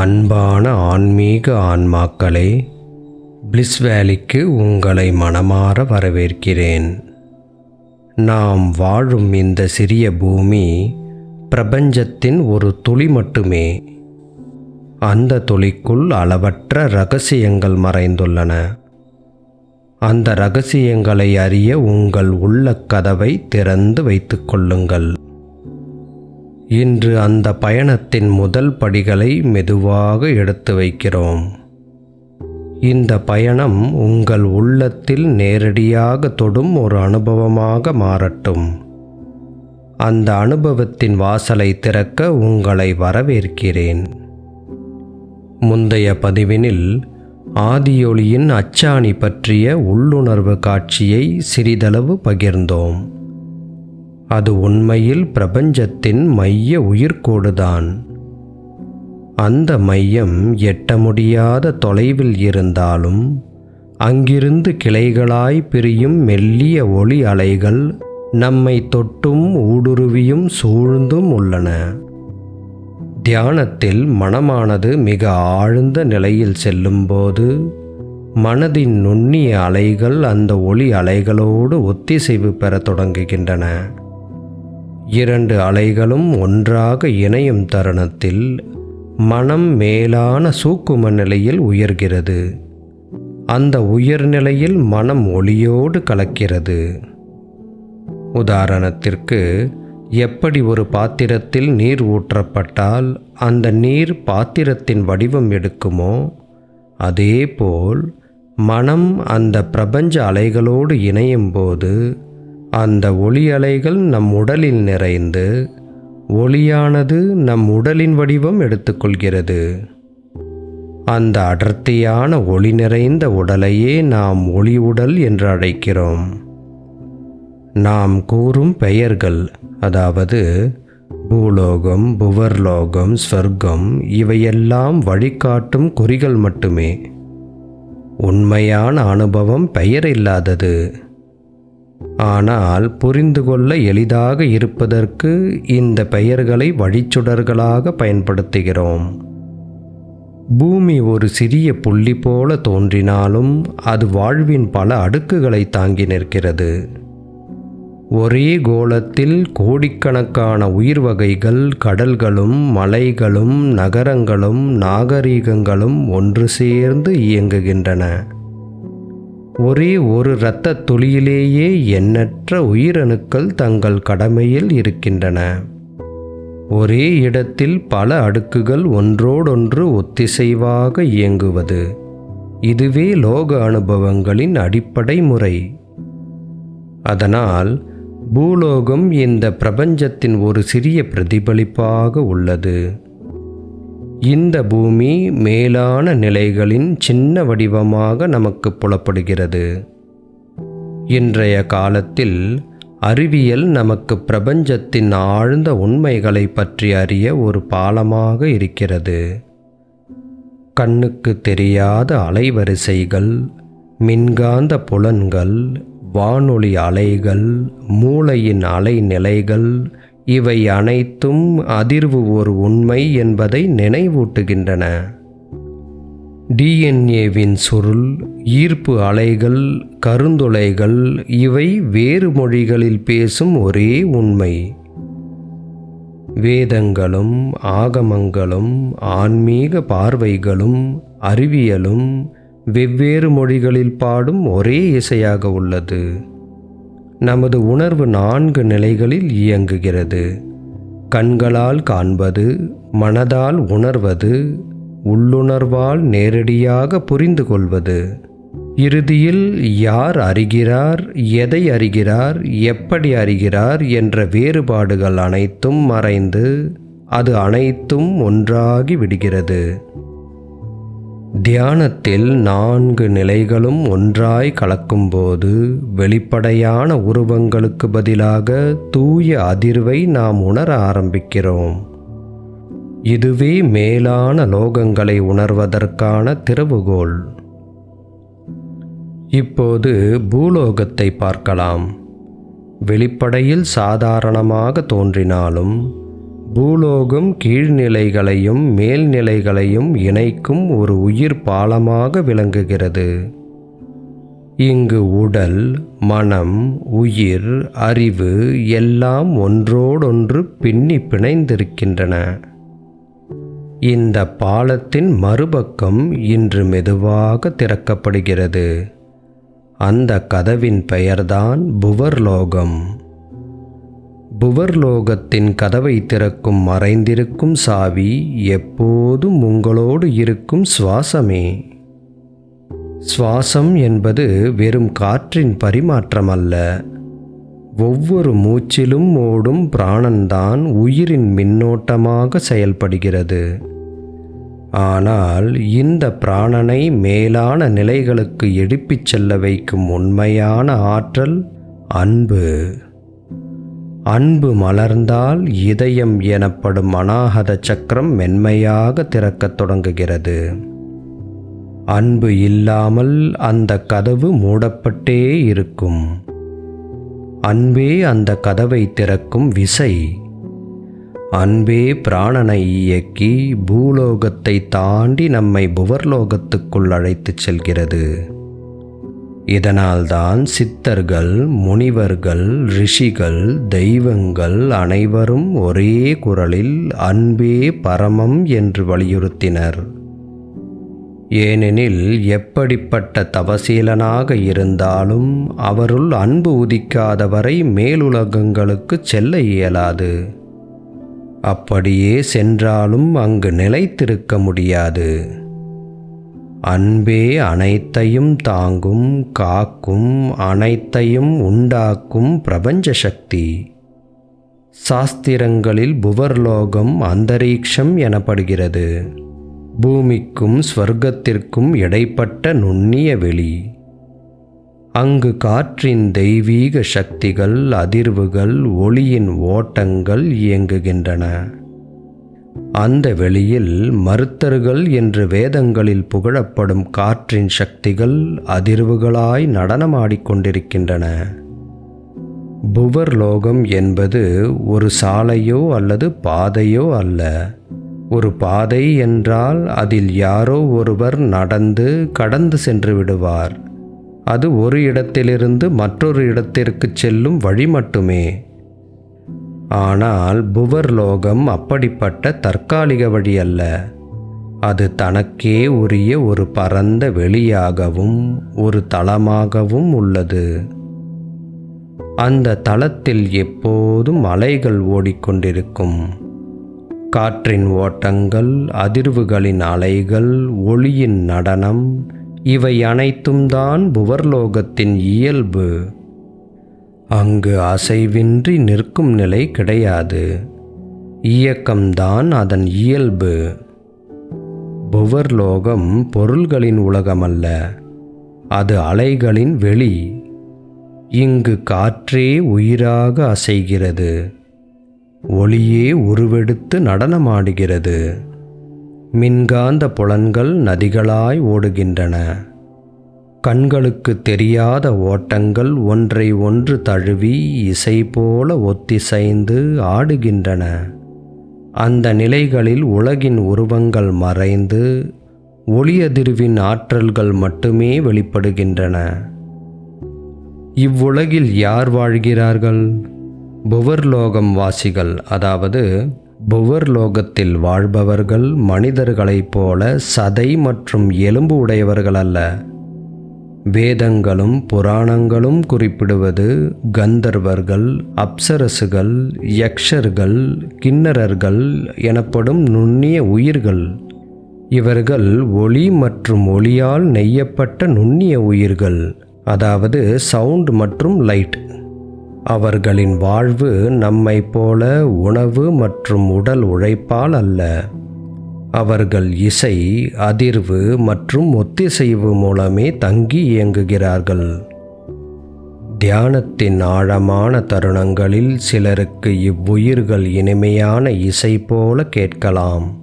அன்பான ஆன்மீக ஆன்மாக்களே பிளிஸ் வேலிக்கு உங்களை மனமாற வரவேற்கிறேன். நாம் வாழும் இந்த சிறிய பூமி பிரபஞ்சத்தின் ஒரு துளி மட்டுமே. அந்த துளிக்குள் அளவற்ற ரகசியங்கள் மறைந்துள்ளன. அந்த ரகசியங்களை அறிய உங்கள் உள்ள கதவை திறந்து வைத்துக்கொள்ளுங்கள் இன்று அந்த பயணத்தின் முதல் படிகளை மெதுவாக எடுத்து வைக்கிறோம். இந்த பயணம் உங்கள் உள்ளத்தில் நேரடியாக தொடும் ஒரு அனுபவமாக மாறட்டும். அந்த அனுபவத்தின் வாசலை திறக்க உங்களை வரவேற்கிறேன். முந்தைய பதிவினில் ஆதியொளியின் அச்சாணி பற்றிய உள்ளுணர்வு காட்சியை சிறிதளவு பகிர்ந்தோம். அது உண்மையில் பிரபஞ்சத்தின் மைய உயிர்கோடுதான் அந்த மையம் எட்ட முடியாத தொலைவில் இருந்தாலும் அங்கிருந்து கிளைகளாய் பிரியும் மெல்லிய ஒளி அலைகள் நம்மை தொட்டும் ஊடுருவியும் சூழ்ந்தும் உள்ளன. தியானத்தில் மனமானது மிக ஆழ்ந்த நிலையில் செல்லும்போது மனதின் நுண்ணிய அலைகள் அந்த ஒளி அலைகளோடு ஒத்திசைவு பெறத் தொடங்குகின்றன. இரண்டு அலைகளும் ஒன்றாக இணையும் தருணத்தில் மனம் மேலான சூக்கும நிலையில் உயர்கிறது. அந்த உயர்நிலையில் மனம் ஒளியோடு கலக்கிறது. உதாரணத்திற்கு எப்படி ஒரு பாத்திரத்தில் நீர் ஊற்றப்பட்டால் அந்த நீர் பாத்திரத்தின் வடிவம் எடுக்குமோ அதேபோல் மனம் அந்த பிரபஞ்ச அலைகளோடு இணையும் போது அந்த ஒளி அலைகள் நம் உடலில் நிறைந்து ஒளியானது நம் உடலின் வடிவம் எடுத்துக்கொள்கிறது. அந்த அடர்த்தியான ஒளி நிறைந்த உடலையே நாம் ஒளி உடல் என்று அழைக்கிறோம். நாம் கூறும் பெயர்கள் அதாவது பூலோகம் புவர்லோகம் ஸ்வர்க்கம் இவையெல்லாம் வழிகாட்டும் குறிகள் மட்டுமே. உண்மையான அனுபவம் பெயர் இல்லாதது. ஆனால் புரிந்து கொள்ள எளிதாக இருப்பதற்கு இந்த பெயர்களை வழிச்சுடர்களாக பயன்படுத்துகிறோம். பூமி ஒரு சிறிய புள்ளி போல தோன்றினாலும் அது வாழ்வின் பல அடுக்குகளை தாங்கி நிற்கிறது. ஒரே கோலத்தில் கோடிக்கணக்கான உயிர் வகைகள் கடல்களும் மலைகளும் நகரங்களும் நாகரீகங்களும் ஒன்று சேர்ந்து இயங்குகின்றன. ஒரே ஒரு இரத்த துளியிலேயே எண்ணற்ற உயிரணுக்கள் தங்கள் கடமையில் இருக்கின்றன. ஒரே இடத்தில் பல அடுக்குகள் ஒன்றோடொன்று ஒத்திசைவாக இயங்குவது இதுவே லோக அனுபவங்களின் அடிப்படை முறை. அதனால் பூலோகம் இந்த பிரபஞ்சத்தின் ஒரு சிறிய பிரதிபலிப்பாக உள்ளது. இந்த பூமி மேலான நிலைகளின் சின்ன வடிவமாக நமக்கு புலப்படுகிறது. இன்றைய காலத்தில் அறிவியல் நமக்கு பிரபஞ்சத்தின் ஆழ்ந்த உண்மைகளை பற்றி அறிய ஒரு பாலமாக இருக்கிறது. கண்ணுக்கு தெரியாத அலைவரிசைகள் மின்காந்த புலன்கள் வானொலி அலைகள் மூளையின் அலைநிலைகள் இவை அனைத்தும் அதிர்வு ஒரு உண்மை என்பதை நினைவூட்டுகின்றன. டிஎன்ஏவின் சுருள் ஈர்ப்பு அலைகள் கருந்துளைகள் இவை வேறு மொழிகளில் பேசும் ஒரே உண்மை. வேதங்களும் ஆகமங்களும் ஆன்மீக பார்வைகளும் அறிவியலும் வெவ்வேறு மொழிகளில் பாடும் ஒரே இசையாக உள்ளது. நமது உணர்வு நான்கு நிலைகளில் இயங்குகிறது. கண்களால் காண்பது மனதால் உணர்வது உள்ளுணர்வால் நேரடியாக புரிந்து கொள்வது. இறுதியில் யார் அறிகிறார் எதை அறிகிறார் எப்படி அறிகிறார் என்ற வேறுபாடுகள் அனைத்தும் மறைந்து அது அனைத்தும் ஒன்றாகி விடுகிறது. தியானத்தில் நான்கு நிலைகளும் ஒன்றாய் கலக்கும்போது வெளிப்படையான உருவங்களுக்கு பதிலாக தூய அதிர்வை நாம் உணர ஆரம்பிக்கிறோம். இதுவே மேலான லோகங்களை உணர்வதற்கான திறவுகோல் இப்போது பூலோகத்தை பார்க்கலாம். வெளிப்படையில் சாதாரணமாக தோன்றினாலும் பூலோகம் கீழ்நிலைகளையும் மேல்நிலைகளையும் இணைக்கும் ஒரு உயிர் பாலமாக விளங்குகிறது. இங்கு உடல் மனம் உயிர் அறிவு எல்லாம் ஒன்றோடொன்று பின்னி பிணைந்திருக்கின்றன. இந்த பாலத்தின் மறுபக்கம் இன்று மெதுவாக திறக்கப்படுகிறது. அந்த கதவின் பெயர்தான் புவர்லோகம். புவர்லோகத்தின் கதவை திறக்கும் மறைந்திருக்கும் சாவி எப்போதும் உங்களோடு இருக்கும் சுவாசமே. சுவாசம் என்பது வெறும் காற்றின் பரிமாற்றம் அல்ல ஒவ்வொரு மூச்சிலும் ஓடும் பிராணன்தான் உயிரின் மின்னோட்டமாக செயல்படுகிறது. ஆனால் இந்த பிராணனை மேலான நிலைகளுக்கு எடுப்பிச் செல்ல வைக்கும் உண்மையான ஆற்றல் அன்பு. அன்பு மலர்ந்தால் இதயம் எனப்படும் அனாகத சக்கரம் மென்மையாக திறக்கத் தொடங்குகிறது. அன்பு இல்லாமல் அந்த கதவு மூடப்பட்டே இருக்கும். அன்பே அந்த கதவை திறக்கும் விசை. அன்பே பிராணனை இயக்கி பூலோகத்தை தாண்டி நம்மை புவர்லோகத்துக்குள் அழைத்துச் செல்கிறது. இதனால்தான் சித்தர்கள் முனிவர்கள் ரிஷிகள் தெய்வங்கள் அனைவரும் ஒரே குரலில் அன்பே பரமம் என்று வலியுறுத்தினர். ஏனெனில் எப்படிப்பட்ட தவசீலனாக இருந்தாலும் அவருள் அன்பு உதிக்காதவரை மேலுலகங்களுக்கு செல்ல இயலாது. அப்படியே சென்றாலும் அங்கு நிலைத்திருக்க முடியாது. அன்பே அனைத்தையும் தாங்கும் காக்கும் அனைத்தையும் உண்டாக்கும் பிரபஞ்ச சக்தி. சாஸ்திரங்களில் புவர்லோகம் அந்தரீக்ஷம் எனப்படுகிறது. பூமிக்கும் ஸ்வர்க்கத்திற்கும் இடைப்பட்ட நுண்ணிய வெளி. அங்கு காற்றின் தெய்வீக சக்திகள் அதிர்வுகள் ஒளியின் ஓட்டங்கள் இயங்குகின்றன. அந்த வெளியில் மருத்தர்கள் என்று வேதங்களில் புகழப்படும் காற்றின் சக்திகள் அதிர்வுகளாய் நடனமாடிக்கொண்டிருக்கின்றன புவர்லோகம் என்பது ஒரு சாலையோ அல்லது பாதையோ அல்ல. ஒரு பாதை என்றால் அதில் யாரோ ஒருவர் நடந்து கடந்து சென்று விடுவார். அது ஒரு இடத்திலிருந்து மற்றொரு இடத்திற்கு செல்லும் வழி மட்டுமே. ஆனால் புவர்லோகம் அப்படிப்பட்ட தற்காலிக வழி அல்ல. அது தனக்கே உரிய ஒரு பரந்த வெளியாகவும் ஒரு தளமாகவும் உள்ளது. அந்த தளத்தில் எப்போதும் அலைகள் ஓடிக்கொண்டிருக்கும். காற்றின் ஓட்டங்கள் அதிர்வுகளின் அலைகள் ஒளியின் நடனம் இவை அனைத்தும் தான் புவர்லோகத்தின் இயல்பு. அங்கு அசைவின்றி நிற்கும் நிலை கிடையாது. இயக்கம்தான் அதன் இயல்பு. புவர்லோகம் பொருள்களின் உலகமல்ல அது அலைகளின் வெளி. இங்கு காற்றே உயிராக அசைகிறது ஒளியே உருவெடுத்து நடனமாடுகிறது. மின்காந்த புலன்கள் நதிகளாய் ஓடுகின்றன. கண்களுக்கு தெரியாத ஓட்டங்கள் ஒன்றை ஒன்று தழுவி இசை போல ஒத்திசைந்து ஆடுகின்றன. அந்த நிலைகளில் உலகின் உருவங்கள் மறைந்து ஒளியதிர்வின் ஆற்றல்கள் மட்டுமே வெளிப்படுகின்றன. இவ்வுலகில் யார் வாழ்கிறார்கள்? புவர்லோகம் வாசிகள் அதாவது புவர்லோகத்தில் வாழ்பவர்கள் மனிதர்களைப் போல சதை மற்றும் எலும்பு உடையவர்கள் அல்ல. வேதங்களும் புராணங்களும் குறிப்பிடுவது கந்தர்வர்கள் அப்சரசுகள் யக்ஷர்கள் கிண்ணரர்கள் எனப்படும் நுண்ணிய உயிர்கள். இவர்கள் ஒளி மற்றும் ஒளியால் நெய்யப்பட்ட நுண்ணிய உயிர்கள் அதாவது சவுண்ட் மற்றும் லைட். அவர்களின் வாழ்வு நம்மை போல உணவு மற்றும் உடல் உழைப்பால் அல்ல. அவர்கள் இசை அதிர்வு மற்றும் ஒத்திசைவு மூலமே தங்கி இயங்குகிறார்கள். தியானத்தின் ஆழமான தருணங்களில் சிலருக்கு இவ்வுயிர்கள் இனிமையான இசை போல கேட்கலாம்.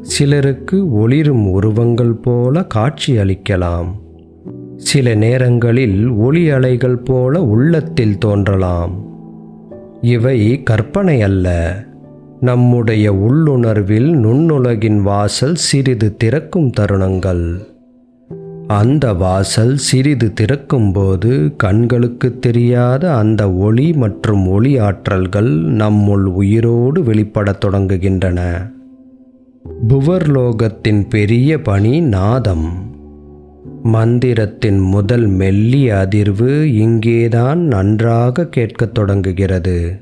சிலருக்கு ஒளிரும் உருவங்கள் போல காட்சி அளிக்கலாம். சில நேரங்களில் ஒளி அலைகள் போல உள்ளத்தில் தோன்றலாம். இவை கற்பனை அல்ல. நம்முடைய உள்ளுணர்வில் நுண்ணுலகின் வாசல் சிறிது திறக்கும் தருணங்கள். அந்த வாசல் சிறிது திறக்கும்போது கண்களுக்கு தெரியாத அந்த ஒளி மற்றும் ஒளி ஆற்றல்கள் நம்முள் உயிரோடு வெளிப்படத் தொடங்குகின்றன. புவர்லோகத்தின் பெரிய பணி நாதம். மந்திரத்தின் முதல் மெல்லிய அதிர்வு இங்கேதான் நன்றாக கேட்கத் தொடங்குகிறது.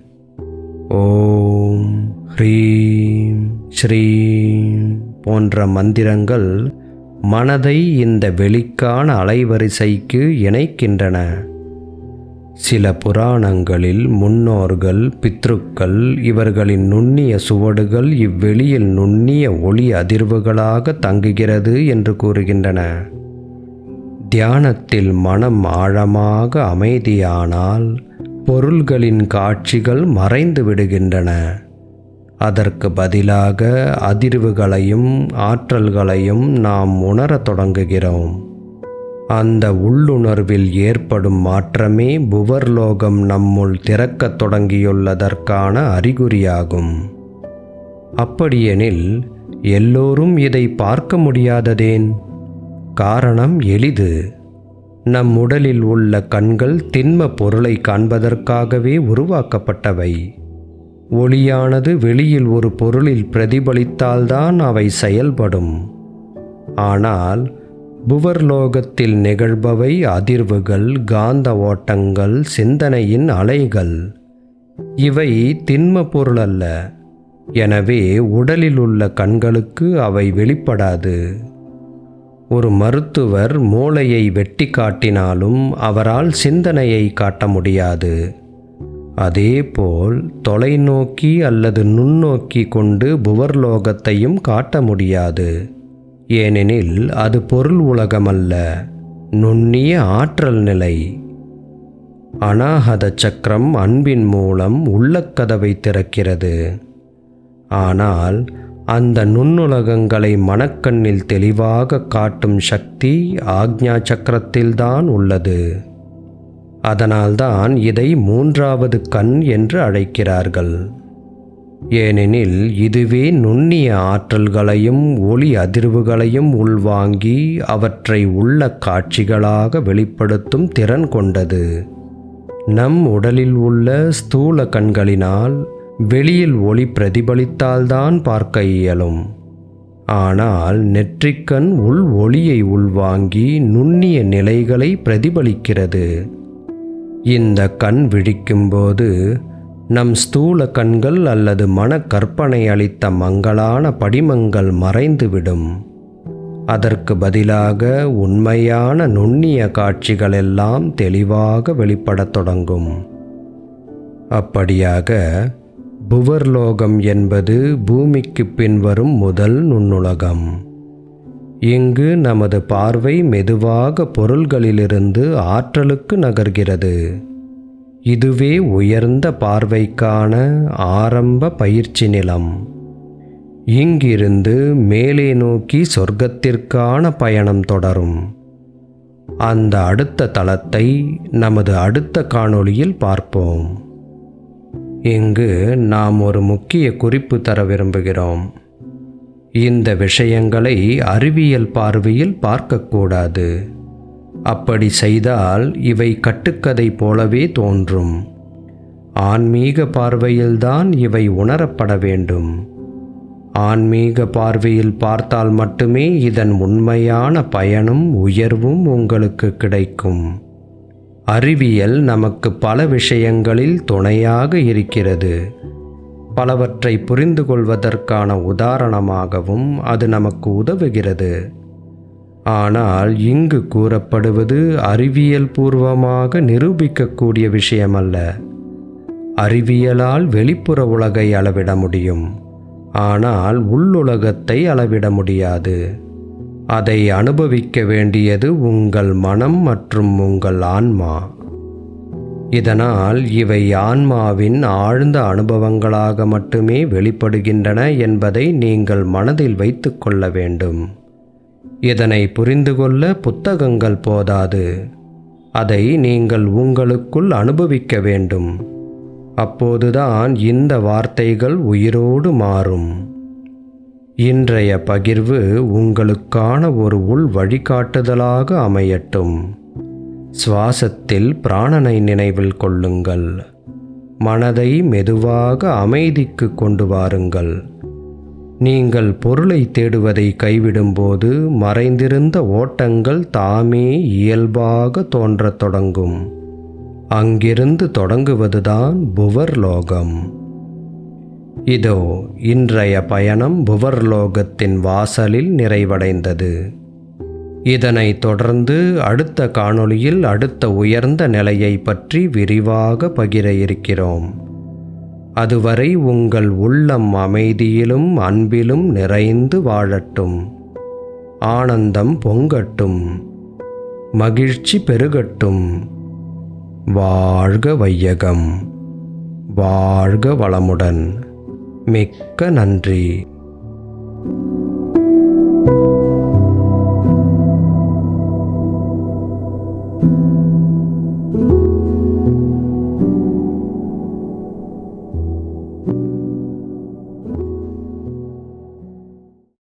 ஓம். ஹ்ரீம் ஸ்ரீம் போன்ற மந்திரங்கள் மனதை இந்த வெளிக்கான அலைவரிசைக்கு இணைக்கின்றன. சில புராணங்களில் முன்னோர்கள் பித்ருக்கள் இவர்களின் நுண்ணிய சுவடுகள் இவ்வெளியில் நுண்ணிய ஒளி அதிர்வுகளாக தங்குகிறது என்று கூறுகின்றன. தியானத்தில் மனம் ஆழமாக அமைதியானால் பொருள்களின் காட்சிகள் மறைந்து விடுகின்றன. அதற்கு பதிலாக அதிர்வுகளையும் ஆற்றல்களையும் நாம் உணரத் தொடங்குகிறோம். அந்த உள்ளுணர்வில் ஏற்படும் மாற்றமே புவர்லோகம் நம்முள் திறக்கத் தொடங்கியுள்ளதற்கான அறிகுறியாகும். அப்படியெனில் எல்லோரும் இதை பார்க்க முடியாததேன்? காரணம் எளிது. நம் உடலில் உள்ள கண்கள் திண்ம பொருளை காண்பதற்காகவே உருவாக்கப்பட்டவை. ஒளியானது வெளியில் ஒரு பொருளில் பிரதிபலித்தால்தான் அவை செயல்படும். ஆனால் புவர்லோகத்தில் நிகழ்பவை அதிர்வுகள் காந்த ஓட்டங்கள் சிந்தனையின் அலைகள். இவை திண்ம பொருள் அல்ல எனவே உடலில் உள்ள கண்களுக்கு அவை வெளிப்படாது. ஒரு மருத்துவர் மூளையை வெட்டி காட்டினாலும் அவரால் சிந்தனையை காட்ட முடியாது. அதேபோல் தொலைநோக்கி அல்லது நுண்ணோக்கி கொண்டு புவர்லோகத்தையும் காட்ட முடியாது. ஏனெனில் அது பொருள் உலகமல்ல நுண்ணிய ஆற்றல் நிலை. அனாகத சக்கரம் அன்பின் மூலம் உள்ளக்கதவை திறக்கிறது. ஆனால் அந்த நுண்ணுலகங்களை மனக்கண்ணில் தெளிவாக காட்டும் சக்தி ஆக்ஞா சக்கரத்தில்தான் உள்ளது. அதனால்தான் இதை மூன்றாவது கண் என்று அழைக்கிறார்கள். ஏனெனில் இதுவே நுண்ணிய ஆற்றல்களையும் ஒளி அதிர்வுகளையும் உள்வாங்கி அவற்றை உள்ள காட்சிகளாக வெளிப்படுத்தும் திறன் கொண்டது. நம் உடலில் உள்ள ஸ்தூல கண்களினால் வெளியில் ஒளி பிரதிபலித்தால்தான் பார்க்க இயலும். ஆனால் நெற்றிக்கண் உள் ஒளியை உள்வாங்கி நுண்ணிய நிலைகளை பிரதிபலிக்கிறது. இந்த கண் விழிக்கும்போது நம் ஸ்தூல கண்கள் அல்லது மன கற்பனை அளித்த மங்களான படிமங்கள் மறைந்துவிடும். அதற்கு பதிலாக உண்மையான நுண்ணிய காட்சிகளெல்லாம் தெளிவாக வெளிப்படத் தொடங்கும். அப்படியாக புவர்லோகம் என்பது பூமிக்கு பின்வரும் முதல் நுண்ணுலகம். இங்கு நமது பார்வை மெதுவாக பொருள்களிலிருந்து ஆற்றலுக்கு நகர்கிறது. இதுவே உயர்ந்த பார்வைக்கான ஆரம்ப பயிற்சி நிலம். இங்கிருந்து மேலே நோக்கி சொர்க்கத்திற்கான பயணம் தொடரும். அந்த அடுத்த தளத்தை நமது அடுத்த காணொளியில் பார்ப்போம். இங்கு நாம் ஒரு முக்கிய குறிப்பு தர விரும்புகிறோம். இந்த விஷயங்களை அறிவியல் பார்வையில் பார்க்கக்கூடாது. அப்படி செய்தால் இவை கட்டுக்கதை போலவே தோன்றும். ஆன்மீக பார்வையில்தான் இவை உணரப்பட வேண்டும். ஆன்மீக பார்வையில் பார்த்தால் மட்டுமே இதன் உண்மையான பயனும் உயர்வும் உங்களுக்கு கிடைக்கும். அறிவியல் நமக்கு பல விஷயங்களில் துணையாக இருக்கிறது. பலவற்றை புரிந்து கொள்வதற்கான உதாரணமாகவும் அது நமக்கு உதவுகிறது. ஆனால் இங்கு கூறப்படுவது அறிவியல் பூர்வமாக நிரூபிக்கக்கூடிய விஷயமல்ல. அறிவியலால் வெளிப்புற உலகை அளவிட முடியும். ஆனால் உள்ளுலகத்தை அளவிட முடியாது. அதை அனுபவிக்க வேண்டியது உங்கள் மனம் மற்றும் உங்கள் ஆன்மா. இதனால் இவை ஆன்மாவின் ஆழ்ந்த அனுபவங்களாக மட்டுமே வெளிப்படுகின்றன என்பதை நீங்கள் மனதில் வைத்து கொள்ள வேண்டும். இதனை புரிந்து கொள்ள புத்தகங்கள் போதாது. அதை நீங்கள் உங்களுக்குள் அனுபவிக்க வேண்டும். அப்போதுதான் இந்த வார்த்தைகள் உயிரோடு மாறும். இன்றைய பகிர்வு உங்களுக்கான ஒரு உள் வழிகாட்டுதலாக அமையட்டும். சுவாசத்தில் பிராணனை நினைவில் கொள்ளுங்கள். மனதை மெதுவாக அமைதிக்கு கொண்டு வாருங்கள். நீங்கள் பொருளை தேடுவதை கைவிடும்போது மறைந்திருந்த ஓட்டங்கள் தாமே இயல்பாக தோன்றத் தொடங்கும். அங்கிருந்து தொடங்குவதுதான் புவர்லோகம். இதோ இன்றைய பயணம் புவர்லோகத்தின் வாசலில் நிறைவடைந்தது. இதனைத் தொடர்ந்து அடுத்த காணொளியில் அடுத்த உயர்ந்த நிலையை பற்றி விரிவாக பகிர இருக்கிறோம் அதுவரை உங்கள் உள்ளம் அமைதியிலும் அன்பிலும் நிறைந்து வாழட்டும். ஆனந்தம் பொங்கட்டும். மகிழ்ச்சி பெருகட்டும். வாழ்க வையகம். வாழ்க வளமுடன். மிக்க நன்றி.